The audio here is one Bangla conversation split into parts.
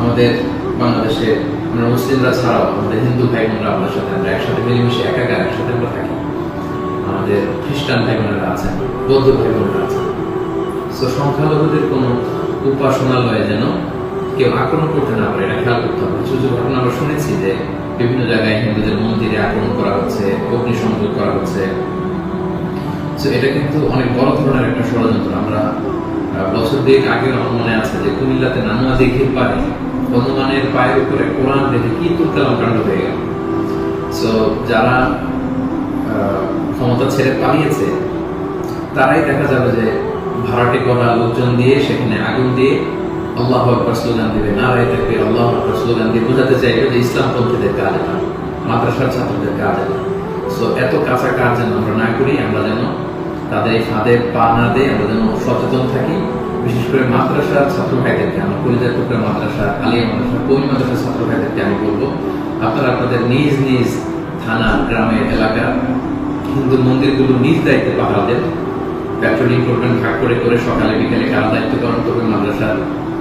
আমাদের বাংলাদেশে আমরা মুসলিমরা ছাড়াও আমাদের হিন্দু ভাই বোনরা আমাদের সাথে আমরা একসাথে মিলেমিশে একাকার একসাথে আমরা থাকি। আমাদের খ্রিস্টান ভাই বোনেরা আছেন, বৌদ্ধ ভাই বোনেরা আছেন। তো সংখ্যালঘুদের কোনো উপাসনালয়ে যেন কেউ আক্রমণ করতে না পারে, এটা খেয়াল করতে হবে। কিছু কিছু ঘটনা আমরা শুনেছি যে বিভিন্ন জায়গায় হিন্দুদের মন্দিরে আক্রমণ করা হচ্ছে, অগ্নিসংযোগ করা হচ্ছে। তো এটা কিন্তু অনেক বড় ধরনের একটা ষড়যন্ত্র। আমার মনে আছে যে, কুমিল্লাতে পারে হনুমানের পায়ের উপরে কোরআন দেখে কি কাণ্ড হয়ে গেল। সো যারা ক্ষমতা ছেড়ে পালিয়েছে, তারাই দেখা যাবে যে, ভাড়াটে করা লোকজন দিয়ে সেখানে আগুন দিয়ে আল্লাহ আকবর স্লোগান দিবে, নারায় থাকবে, আল্লাহ আকবর স্লোগান দিয়ে বোঝাতে চাইবে যে ইসলাম পন্থীদের কাজ এটা মাদ্রাসার ছাত্রদের কাজ এটা সো এত কাঁচা কাজ যেন আমরা না করি, আমরা যেন তাদের ফাঁদে পা না দিয়ে আমরা যেন সচেতন থাকি করে মাদ্রাসার ছাত্র ভাইদেরকে আমার কলিজার টুকরা মাদ্রাসা আলিয়া মাদ্রাসা কমি মাদ্রাসার ছাত্র ভাইদেরকে আমি বলব। আপনারা আপনাদের নিজ নিজ থানা গ্রামের এলাকার হিন্দু মন্দিরগুলো নিজ দায়িত্বে পাহারা দেন। প্যাট্রোলিং করবেন ভাগ করে করে সকালে বিকেলে কারা দায়িত্ব পালন করবেন মাদ্রাসার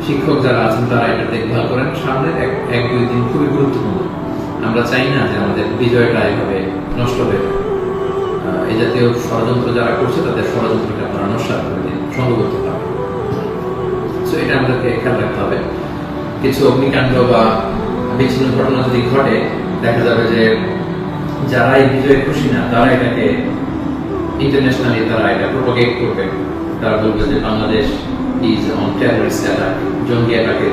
শিক্ষক যারা আছেন তারা এটা দেখভাল করেন। সামনের এক এক দুই দিন খুবই গুরুত্বপূর্ণ। আমরা চাই না যে আমাদের বিজয়টা এভাবে নষ্ট আহ, এই জাতীয় ষড়যন্ত্র যারা করছে তাদের ষড়যন্ত্রকে আপনারা নস্বাত করে দিন সঙ্গ করতে পারবেন সো এটা আমাদেরকে খেয়াল রাখতে হবে। কিছু অগ্নিকাণ্ড বা বিচ্ছিন্ন ঘটনা যদি ঘটে, দেখা যাবে যে যারা এই বিজয়ে খুশি না, তারা এটাকে ইন্টারন্যাশনালি তারা এটা প্রোপাগেট করবে। তারা বলবে যে Bangladesh is on terrorist attack জঙ্গি অ্যাটাকে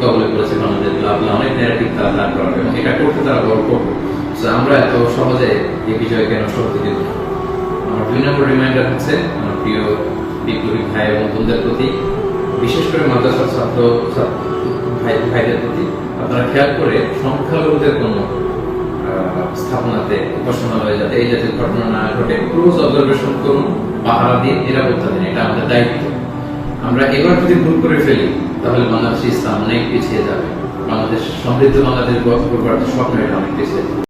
কবলে করেছে বাংলাদেশ লাভ অনেক ন্যারেটিভ তারা দাঁড় করাবে। এবং এটা করতে তারা বড় করবে। সো আমরা এত সহজে এই বিজয়কে নষ্ট হতে দেব আমার দুই নম্বর রিমাইন্ডার হচ্ছে আমার প্রিয় বিপ্লবী ভাই এবং বোনদের প্রতি বিশেষ করে মাদ্রাসার ছাত্র ভাইদের প্রতি আপনারা খেয়াল করে সংখ্যালঘুদের কোনো স্থাপনাতে উপাসনালয়ে যাতে এই জাতীয় ঘটনা না ঘটে। ক্লোজ অবজারভেশন করুন, পাহারা দিন নিরাপত্তা দিন, এটা আমাদের দায়িত্ব। আমরা এবার যদি ভুল করে ফেলি, তাহলে বাংলাদেশ ইসলাম অনেক পিছিয়ে যাবে। বাংলাদেশ, সমৃদ্ধ বাংলাদেশ গড় করবার স্বপ্ন এটা অনেক পিছিয়ে যাবে।